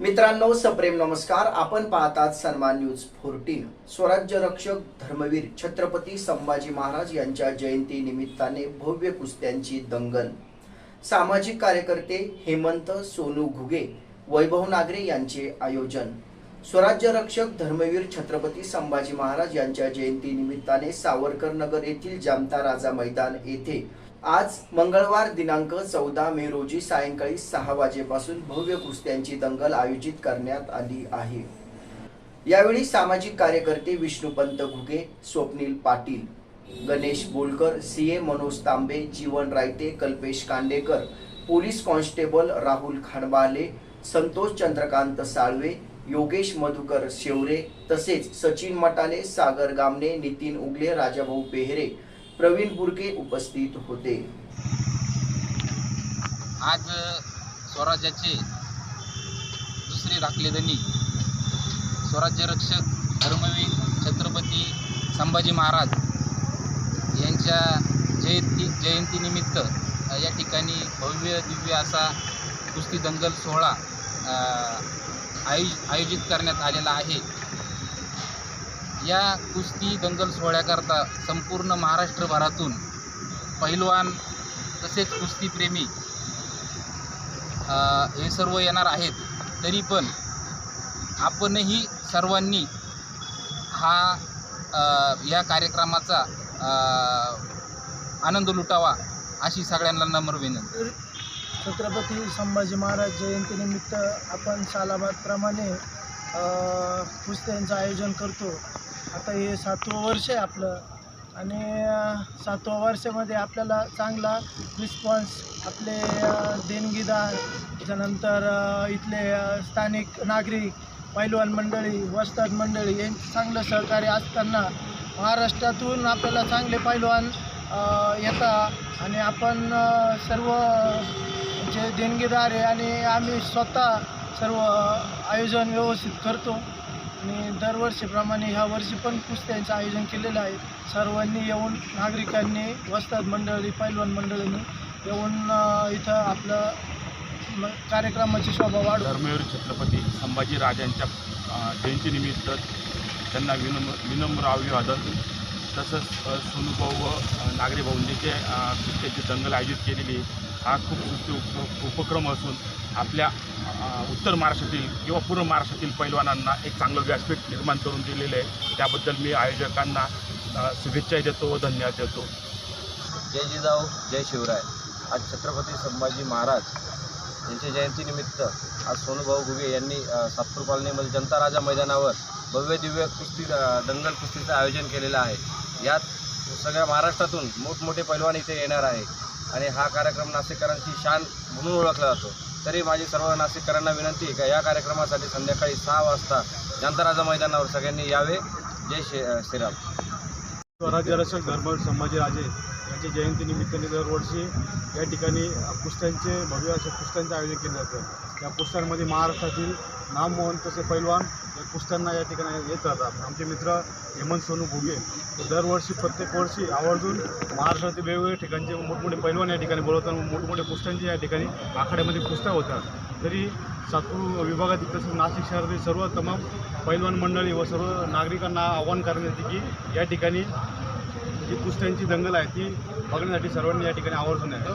मित्रांनो सप्रेम नमस्कार. आपण पाहतात सन्मान न्यूज फोर्टीन. स्वराज्य रक्षक धर्मवीर छत्रपती संभाजी महाराज यांच्या जयंती निमित्ताने भव्य कुस्त्यांची दंगल. सामाजिक कार्यकर्ते हेमंत सोनू घुगे वैभव नागरे यांचे आयोजन. स्वराज्य रक्षक धर्मवीर छत्रपती संभाजी महाराज यांच्या जयंती निमित्ताने सावरकर नगर येथील जामता राजा मैदान येथे आज मंगळवार दिनांक चौदा मे रोजी सायंकाळी सहा वाजेपासून भव्य कुस्त्यांची दंगल आयोजित करण्यात आली आहे. यावेळी सामाजिक कार्यकर्ते विष्णुपंत घुगे स्वप्नील पाटील गणेश बोलकर सी ए मनोज तांबे जीवन रायते कल्पेश कांडेकर पोलीस कॉन्स्टेबल राहुल खांडबाले संतोष चंद्रकांत साळवे योगेश मधुकर शेवरे तसेच सचिन मटाले सागर गामने नितीन उगले राजाभाऊ पेहरे प्रवीण बुरके उपस्थित होते. आज स्वराज्याचे दुसरे राखलेदनी स्वराज्य रक्षक धर्मवीर छत्रपती संभाजी महाराज यांच्या जयंती जयंतीनिमित्त या ठिकाणी भव्य दिव्य असा कुस्ती दंगल सोहळा आयोज आयोजित करण्यात आलेला आहे. या कुस्ती दंगल सोहळ्याकरता संपूर्ण महाराष्ट्रभरातून पहिलवान तसेच कुस्तीप्रेमी हे सर्व येणार आहेत. तरी पण आपणही सर्वांनी हा या कार्यक्रमाचा आनंद लुटावा अशी सगळ्यांना नम्र विनंती. छत्रपती संभाजी महाराज जयंतीनिमित्त आपण सालाबादप्रमाणे कुस्त्यांचं आयोजन करतो. आता हे सातवं वर्ष आहे आपलं. आणि सातव्या वर्षामध्ये आपल्याला चांगला रिस्पॉन्स आपले देणगीदार त्याच्यानंतर इथले स्थानिक नागरिक पैलवान मंडळी वस्ताद मंडळी यांचं चांगलं सहकार्य असताना महाराष्ट्रातून आपल्याला चांगले पैलवान येतात. आणि आपण सर्व जे देणगीदार आहे आणि आम्ही स्वतः सर्व आयोजन व्यवस्थित करतो. आणि दरवर्षीप्रमाणे ह्या वर्षी पण कुस्त्यांचं आयोजन केलेलं आहे. सर्वांनी येऊन नागरिकांनी वस्ताद मंडळी पैलवान मंडळींनी येऊन इथं आपलं कार्यक्रमाची शोभा वाढ धर्मवीर छत्रपती संभाजी राजांच्या जयंतीनिमित्त त्यांना विनम्र विनम्र अभिवादन तसंच अ, सोनूभाऊ व नागरी भाऊंनी जे कुस्त्याची दंगल आयोजित केलेली आहे, हा खूप सुस्ती उप उपक्रम असून आपल्या उत्तर महाराष्ट्रातील किंवा पूर्व महाराष्ट्रातील पैलवानांना एक चांगलं व्यासपीठ निर्माण करून दिलेलं आहे. त्याबद्दल मी आयोजकांना शुभेच्छाही देतो व धन्यवाद देतो. जय जिजाऊ जय शिवराय. आज छत्रपती संभाजी महाराज यांच्या जयंतीनिमित्त आज सोनूभाऊ घुगे यांनी सातपूर कॉलनीमध्ये जनता राजा मैदानावर भव्य दिव्य कुस्ती दंगल कुस्तीचं आयोजन केलेलं आहे. यात सगळ्या महाराष्ट्रातून मोठमोठे पैलवान इथे येणार आहे आणि हा कार्यक्रम नाशिककरांची शान म्हणून ओळखला जातो. तरी माझी सर्व नाशिककरांना विनंती आहे का या कार्यक्रमासाठी संध्याकाळी सहा वाजता जनता मैदानावर सगळ्यांनी यावे. जय श्री श्रीराम. स्वराज्य रक्षक धर्म संभाजीराजे यांच्या जयंतीनिमित्ताने दरवर्षी या ठिकाणी कुस्त्यांचे भव्य असे कुस्त्यांचे आयोजन केले जातं. त्या कुस्त्यांमध्ये महाराष्ट्रातील नाममोहन तसे पैलवान या कुस्त्यांना या ठिकाणी येत राहतात. आमचे मित्र हेमंत सोनू घुगे दरवर्षी प्रत्येक वर्षी आवर्जून महाराष्ट्रातील वेगवेगळ्या ठिकाणचे मोठमोठे पैलवान या ठिकाणी बोलवतात मोठमोठे कुस्त्यांचे या ठिकाणी आखाड्यामध्ये कुस्त्या होतात. तरी सातपूर विभागातील तसेच नाशिक शहरातील सर्व तमाम पैलवान मंडळी व सर्व नागरिकांना आवाहन करण्यात येते की या ठिकाणी जी कुस्त्यांची दंगल आहे ती बघण्यासाठी सर्वांनी या ठिकाणी आवर्जून आहे